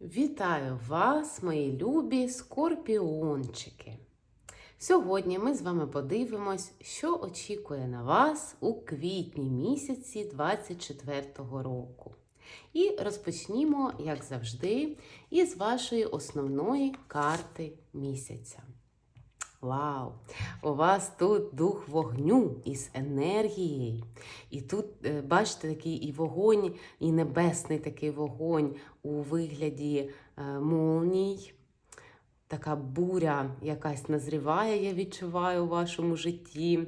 Вітаю вас, мої любі скорпіончики! Сьогодні ми з вами подивимось, що очікує на вас у квітні місяці 24-го року. І розпочнімо, як завжди, із вашої основної карти місяця. Вау! У вас тут дух вогню із енергією. І тут, е, бачите, такий і вогонь, і небесний такий вогонь у вигляді е, молній. Така буря якась назріває, я відчуваю у вашому житті.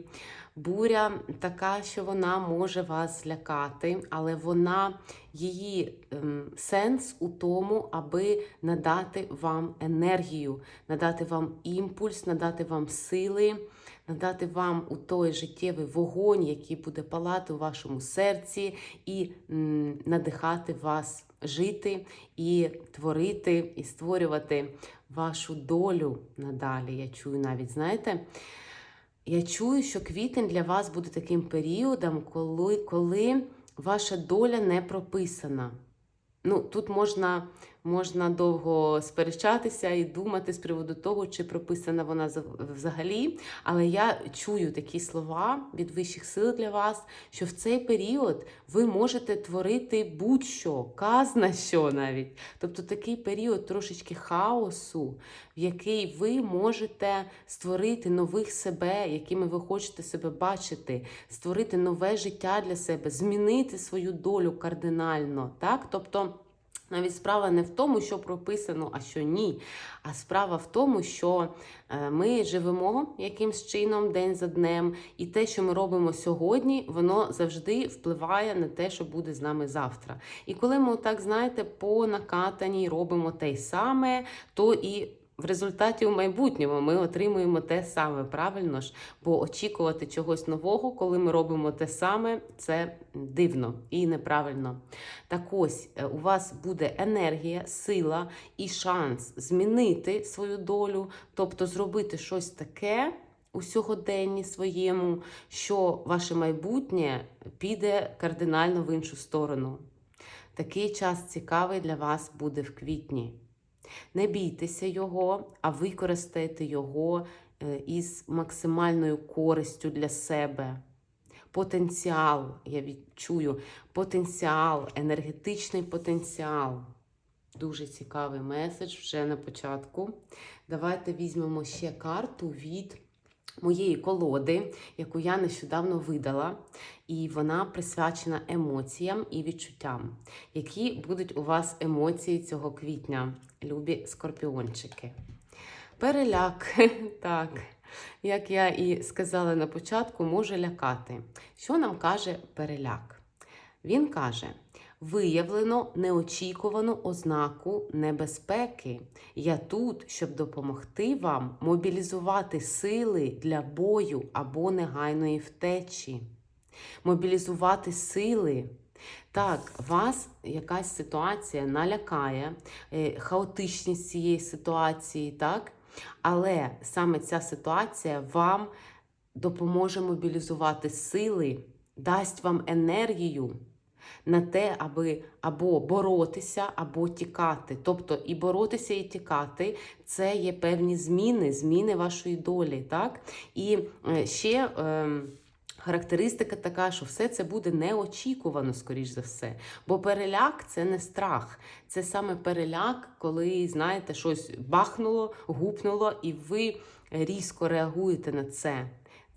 Буря така, що вона може вас злякати, але вона її ем, сенс у тому, аби надати вам енергію, надати вам імпульс, надати вам сили, надати вам у той життєвий вогонь, який буде палати у вашому серці, і м, надихати вас жити і творити, і створювати вашу долю надалі. Я чую навіть, знаєте. Я чую, що квітень для вас буде таким періодом, коли, коли ваша доля не прописана. Ну, тут можна, можна довго сперечатися і думати з приводу того, чи прописана вона за- взагалі. Але я чую такі слова від вищих сил для вас, що в цей період ви можете творити будь-що, казна що навіть. Тобто такий період трошечки хаосу, в який ви можете створити нових себе, якими ви хочете себе бачити, створити нове життя для себе, змінити свою долю кардинально. Так? Тобто. Навіть справа не в тому, що прописано, а що ні. А справа в тому, що е, ми живемо якимсь чином день за днем, і те, що ми робимо сьогодні, воно завжди впливає на те, що буде з нами завтра. І коли ми так знаєте, по накатаній робимо те саме, то і в результаті у майбутньому ми отримуємо те саме, правильно ж? Бо очікувати чогось нового, коли ми робимо те саме, це дивно і неправильно. Так ось е, у вас буде енергія, сила і шанс змінити свою долю, тобто зробити щось таке у сьогоденні своєму, що ваше майбутнє піде кардинально в іншу сторону. Такий час цікавий для вас буде в квітні. Не бійтеся його, а використайте його е, із максимальною користю для себе. Потенціал, я відчую, потенціал, енергетичний потенціал. Дуже цікавий меседж вже на початку. Давайте візьмемо ще карту від моєї колоди, яку я нещодавно видала, і вона присвячена емоціям і відчуттям. Які будуть у вас емоції цього квітня, любі скорпіончики? Переляк, так. Як я і сказала на початку, може лякати. Що нам каже переляк? Він каже: виявлено неочікувану ознаку небезпеки. Я тут, щоб допомогти вам мобілізувати сили для бою або негайної втечі. Мобілізувати сили. Так, вас якась ситуація налякає, е, хаотичність цієї ситуації, так? Але саме ця ситуація вам допоможе мобілізувати сили, дасть вам енергію на те, аби або боротися, або тікати. Тобто і боротися, і тікати це є певні зміни, зміни вашої долі. так? І е, ще. ем, Характеристика така, що все це буде неочікувано, скоріш за все. Бо переляк це не страх. Це саме переляк, коли, знаєте, щось бахнуло, гупнуло, і ви різко реагуєте на це.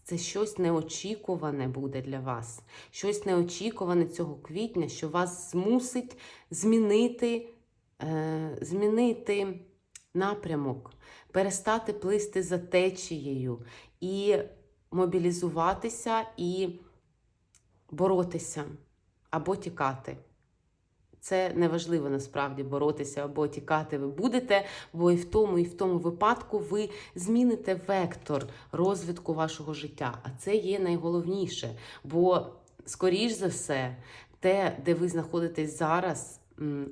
Це щось неочікуване буде для вас. Щось неочікуване цього квітня, що вас змусить змінити, е, змінити напрямок, перестати плисти за течією і мобілізуватися і боротися або тікати. Це неважливо насправді боротися або тікати ви будете, бо і в тому, і в тому випадку ви зміните вектор розвитку вашого життя. А це є найголовніше. Бо, скоріш за все, те, де ви знаходитесь зараз,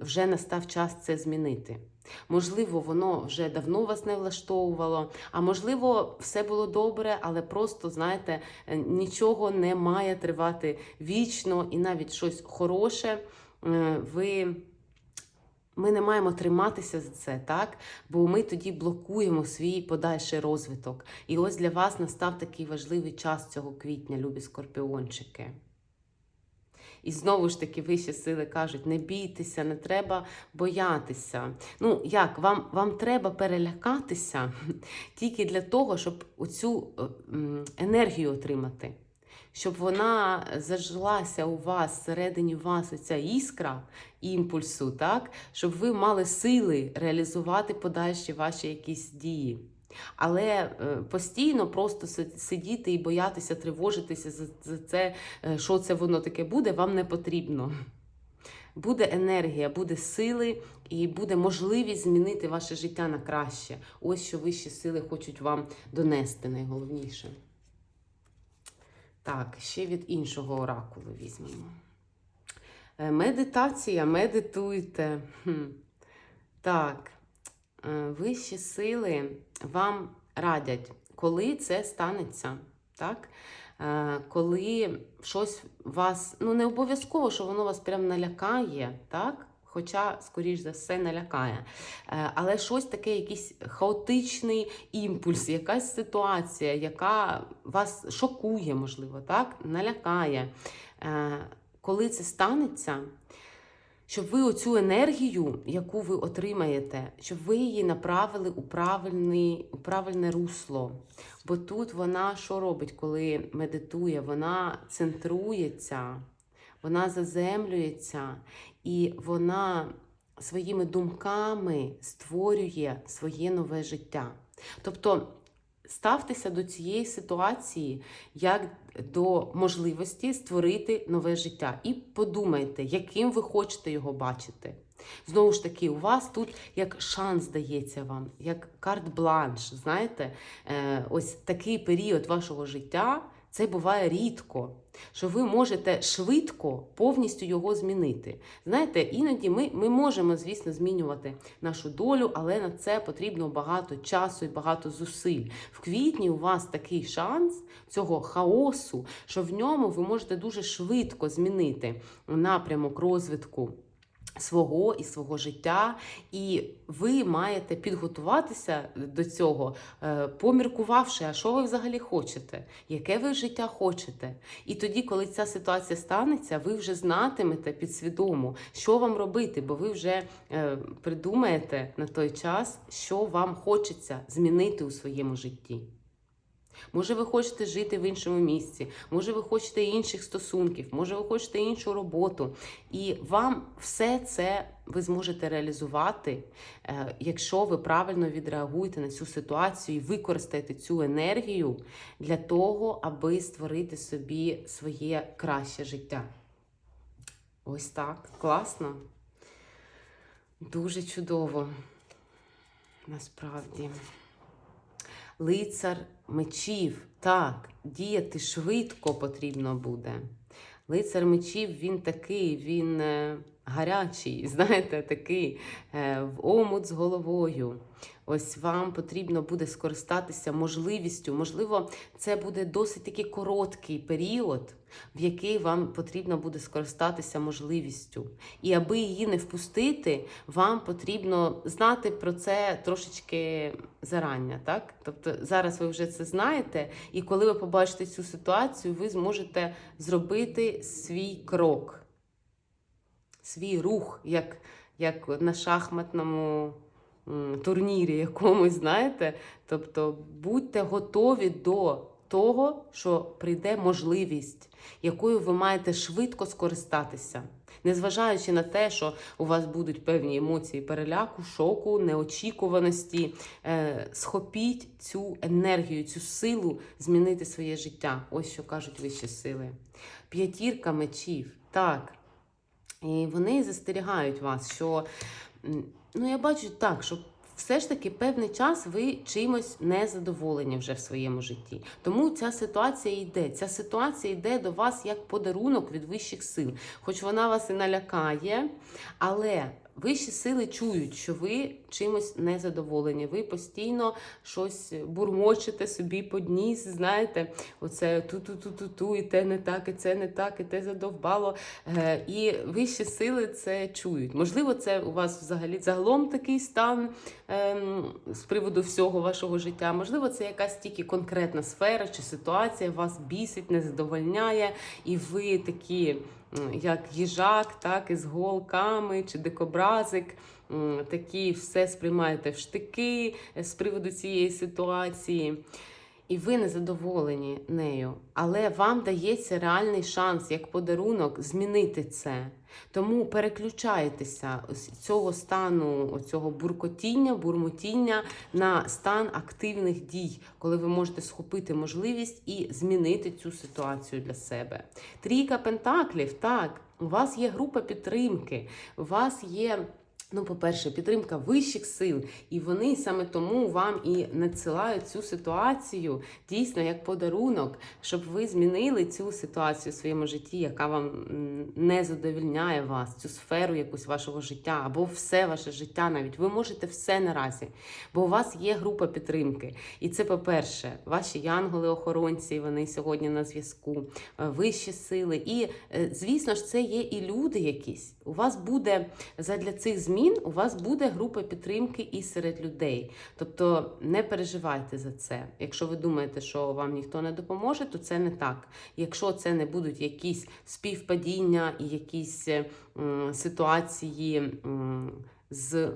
вже настав час це змінити. Можливо, воно вже давно вас не влаштовувало, а можливо, все було добре, але просто, знаєте, е, нічого не має тривати вічно, і навіть щось хороше е, ви ми не маємо триматися за це, так? Бо ми тоді блокуємо свій подальший розвиток. І ось для вас настав такий важливий час цього квітня, любі скорпіончики. І знову ж таки вищі сили кажуть: не бійтеся, не треба боятися. Ну як, вам, вам треба перелякатися тільки для того, щоб оцю е, енергію отримати. Щоб вона зажилася у вас, всередині вас оця іскра імпульсу, так? щоб ви мали сили реалізувати подальші ваші якісь дії. Але е, постійно просто сидіти і боятися, тривожитися за, це, е, що це воно таке буде, вам не потрібно. Буде енергія, буде сили і буде можливість змінити ваше життя на краще. Ось що вищі сили хочуть вам донести найголовніше. Так, ще від іншого оракулу візьмемо. Е, Медитація, медитуйте. Так, вищі сили вам радять, коли це станеться. Так? Е, Коли щось вас, ну не обов'язково, що воно вас прям налякає, так? Хоча, скоріш за все, налякає. Е, Але щось таке, якийсь хаотичний імпульс, якась ситуація, яка вас шокує, можливо, так? налякає. Е, Коли це станеться, щоб ви оцю енергію, яку ви отримаєте, щоб ви її направили у, у правильне русло. Бо тут вона що робить, коли медитує? Вона центрується, вона заземлюється і вона своїми думками створює своє нове життя. Тобто ставтеся до цієї ситуації як до можливості створити нове життя. І подумайте, яким ви хочете його бачити. Знову ж таки, у вас тут як шанс дається вам, як карт-бланш. Знаєте, Е, ось такий період вашого життя. Це буває рідко, що ви можете швидко повністю його змінити. Знаєте, іноді ми, ми можемо, звісно, змінювати нашу долю, але на це потрібно багато часу і багато зусиль. В квітні у вас такий шанс цього хаосу, що в ньому ви можете дуже швидко змінити напрямок розвитку. Свого і свого життя, і ви маєте підготуватися до цього, е, поміркувавши, а що ви взагалі хочете, яке ви життя хочете. І тоді, коли ця ситуація станеться, ви вже знатимете підсвідомо, що вам робити, бо ви вже е, придумаєте на той час, що вам хочеться змінити у своєму житті. Може, ви хочете жити в іншому місці, може, ви хочете інших стосунків, може, ви хочете іншу роботу. І вам все це ви зможете реалізувати, е, якщо ви правильно відреагуєте на цю ситуацію і використаєте цю енергію для того, аби створити собі своє краще життя. Ось так. Класно. Дуже чудово. Насправді. Лицар мечів. Так, діяти швидко потрібно буде. Лицар мечів, він такий, він е, гарячий, знаєте, такий е, в омут з головою. Ось вам потрібно буде скористатися можливістю. Можливо, це буде досить такий короткий період, в який вам потрібно буде скористатися можливістю. І аби її не впустити, вам потрібно знати про це трошечки зарання. Так? Тобто зараз ви вже це знаєте, і коли ви побачите цю ситуацію, ви зможете зробити свій крок, свій рух, як, як на шахматному турнірі якомусь, знаєте. Тобто будьте готові до того, що прийде можливість, якою ви маєте швидко скористатися. Незважаючи на те, що у вас будуть певні емоції переляку, шоку, неочікуваності, е, схопіть цю енергію, цю силу змінити своє життя. Ось що кажуть вищі сили. П'ятірка мечів. Так. І вони застерігають вас, що ну я бачу так, що все ж таки певний час ви чимось не задоволені вже в своєму житті. Тому ця ситуація йде. Ця ситуація йде до вас як подарунок від вищих сил. Хоч вона вас і налякає, але Вищі сили чують, що ви чимось незадоволені. Ви постійно щось бурмочете собі під ніс, знаєте, оце ту-ту-ту-ту-ту, і те не так, і це не так, і те задовбало. Е, І вищі сили це чують. Можливо, це у вас взагалі загалом такий стан ем, з приводу всього вашого життя. Можливо, це якась тільки конкретна сфера чи ситуація вас бісить, не задовольняє, і ви такі як їжак, так, із голками чи дикобразик. Такі все сприймаєте в штики е, з приводу цієї ситуації. І ви не задоволені нею, але вам дається реальний шанс як подарунок змінити це. Тому переключайтеся з цього стану, цього буркотіння, бурмотіння на стан активних дій, коли ви можете схопити можливість і змінити цю ситуацію для себе. Трійка пентаклів, так, у вас є група підтримки, у вас є. Ну, по-перше, підтримка вищих сил, і вони саме тому вам і надсилають цю ситуацію дійсно як подарунок, щоб ви змінили цю ситуацію в своєму житті, яка вам не задовільняє вас, цю сферу якусь вашого життя, або все ваше життя навіть. Ви можете все наразі, бо у вас є група підтримки. І це, по-перше, ваші янголи-охоронці, вони сьогодні на зв'язку, е, вищі сили. І, е, звісно ж, це є і люди якісь. У вас буде задля цих змін, у вас буде група підтримки і серед людей. Тобто не переживайте за це. Якщо ви думаєте, що вам ніхто не допоможе, то це не так. Якщо це не будуть якісь співпадіння і якісь е, м, ситуації. м, з е,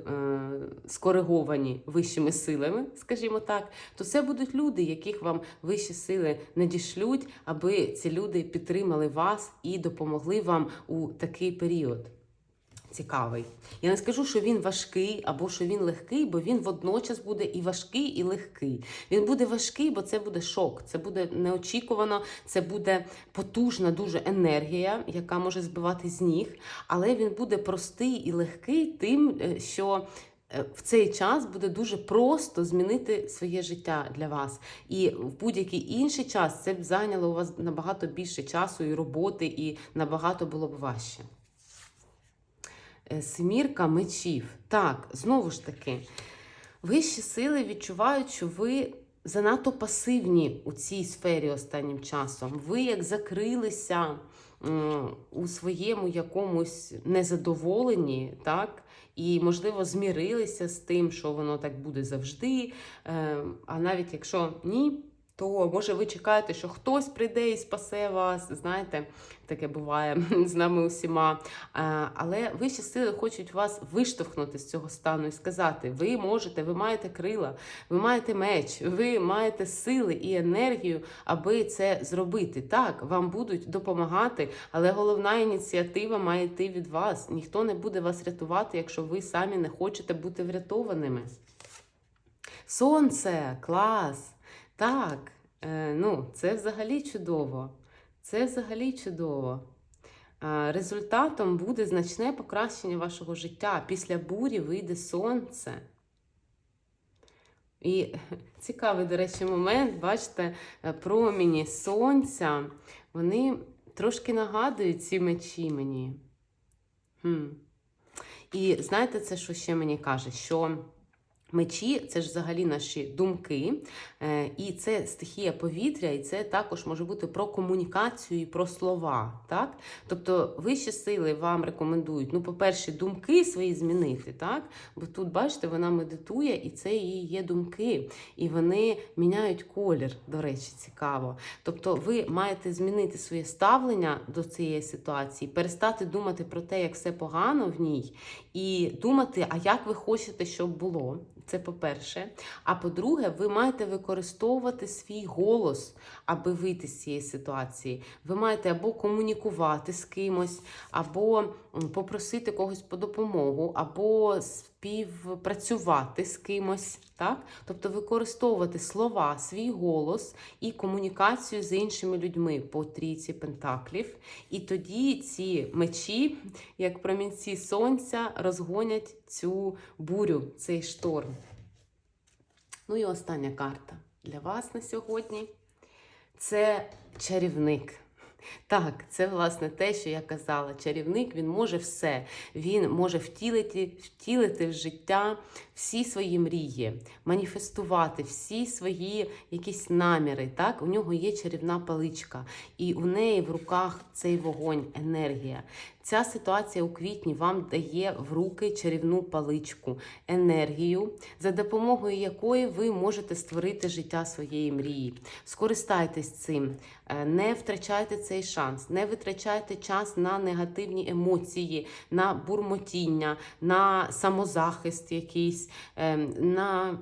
скориговані вищими силами, скажімо так, то це будуть люди, яких вам вищі сили надішлють, аби ці люди підтримали вас і допомогли вам у такий період. Цікавий. Я не скажу, що він важкий або що він легкий, бо він водночас буде і важкий, і легкий. Він буде важкий, бо це буде шок, це буде неочікувано, це буде потужна дуже енергія, яка може збивати з ніг, але він буде простий і легкий, тим, е, що. е, В цей час буде дуже просто змінити своє життя для вас. І в будь-який інший час це б зайняло у вас набагато більше часу і роботи, і набагато було б важче. Е, Семірка мечів. Так, знову ж таки, вищі сили відчувають, що ви занадто пасивні у цій сфері останнім часом. Ви як закрилися у своєму якомусь незадоволенні, так? І, можливо, змірилися з тим, що воно так буде завжди. Е, А навіть якщо ні, то може ви чекаєте, що хтось прийде і спасе вас. Знаєте, таке буває з нами усіма. Але вищі сили хочуть вас виштовхнути з цього стану і сказати: ви можете, ви маєте крила, ви маєте меч, ви маєте сили і енергію, аби це зробити. Так, вам будуть допомагати, але головна ініціатива має йти від вас. Ніхто не буде вас рятувати, якщо ви самі не хочете бути врятованими. Сонце, клас! Так, е, ну, це взагалі чудово. Це взагалі чудово. Результатом буде значне покращення вашого життя. Після бурі вийде сонце. І цікавий, до речі, момент, бачите, е, проміні сонця, вони трошки нагадують ці мечі мені. Хм. І знаєте, це що ще мені каже? Що Мечі це ж взагалі наші думки, е, і це стихія повітря, і це також може бути про комунікацію і про слова. Так? Тобто вищі сили вам рекомендують, ну, по-перше, думки свої змінити. так? Бо тут, бачите, вона медитує, і це її є думки. І вони міняють колір, до речі, цікаво. Тобто, ви маєте змінити своє ставлення до цієї ситуації, перестати думати про те, як все погано в ній, і думати, а як ви хочете, щоб було. Це по-перше. А по-друге, ви маєте використовувати свій голос, аби вийти з цієї ситуації. Ви маєте або комунікувати з кимось, або попросити когось по допомогу, або співпрацювати з кимось. Так? Тобто використовувати слова, свій голос і комунікацію з іншими людьми по трійці пентаклів. І тоді ці мечі, як промінці сонця, розгонять цю бурю, цей шторм. Ну і остання карта для вас на сьогодні це чарівник. Так, це власне те, що я казала. Чарівник він може все. Він може втілити, втілити в життя всі свої мрії, маніфестувати всі свої якісь наміри. Так, у нього є чарівна паличка, і у неї в руках цей вогонь, енергія. Ця ситуація у квітні вам дає в руки чарівну паличку, енергію, за допомогою якої ви можете створити життя своєї мрії. Скористайтесь цим, Е, не втрачайте цей шанс, не витрачайте час на негативні емоції, на бурмотіння, на самозахист якийсь, ем, на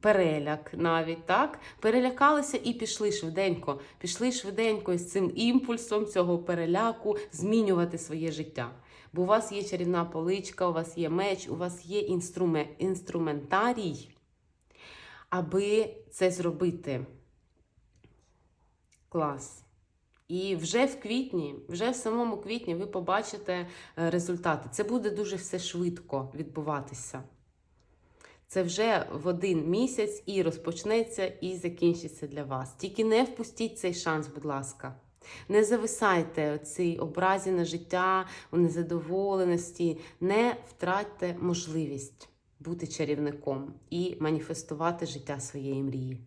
переляк навіть так. Перелякалися і пішли швиденько. Пішли швиденько з цим імпульсом цього переляку змінювати своє життя. Бо у вас є чарівна поличка, у вас є меч, у вас є інструмен, інструментарій, аби це зробити. Клас. І вже в квітні, вже в самому квітні ви побачите е, результати. Це буде дуже все швидко відбуватися. Це вже в один місяць і розпочнеться, і закінчиться для вас. Тільки не впустіть цей шанс, будь ласка. Не зависайте цій образі на життя, у незадоволеності. Не втратьте можливість бути чарівником і маніфестувати життя своєї мрії.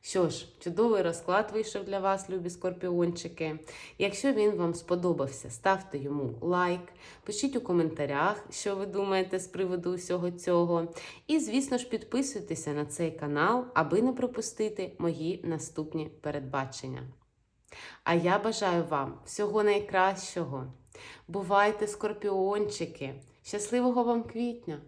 Що ж, чудовий розклад вийшов для вас, любі скорпіончики. Якщо він вам сподобався, ставте йому лайк, пишіть у коментарях, що ви думаєте з приводу всього цього. І, звісно ж, підписуйтеся на цей канал, аби не пропустити мої наступні передбачення. А я бажаю вам всього найкращого. Бувайте, скорпіончики! Щасливого вам квітня!